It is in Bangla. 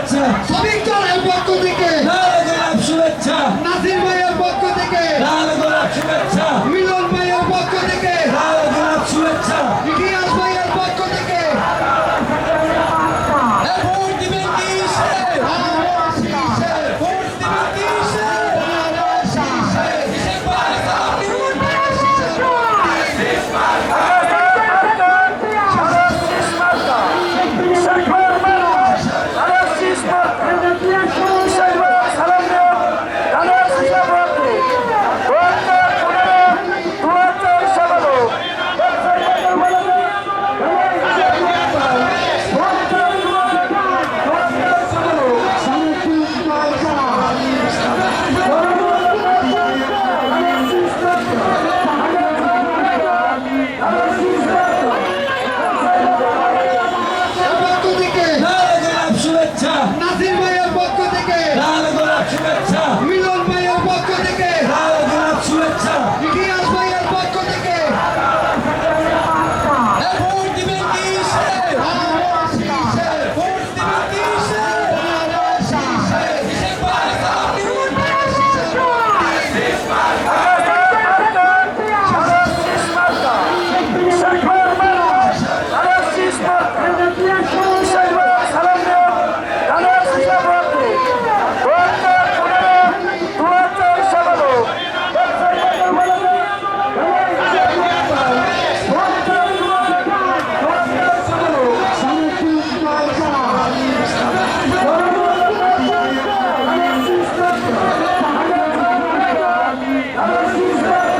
শুভেচ্ছা। শ্রমিক দলের পক্ষ থেকে। লাল গোলাপ শুভেচ্ছা। নাসির ভাইয়ের পক্ষ থেকে। লাল গোলাপ শুভেচ্ছা। শুভেচ্ছা Hallelujah.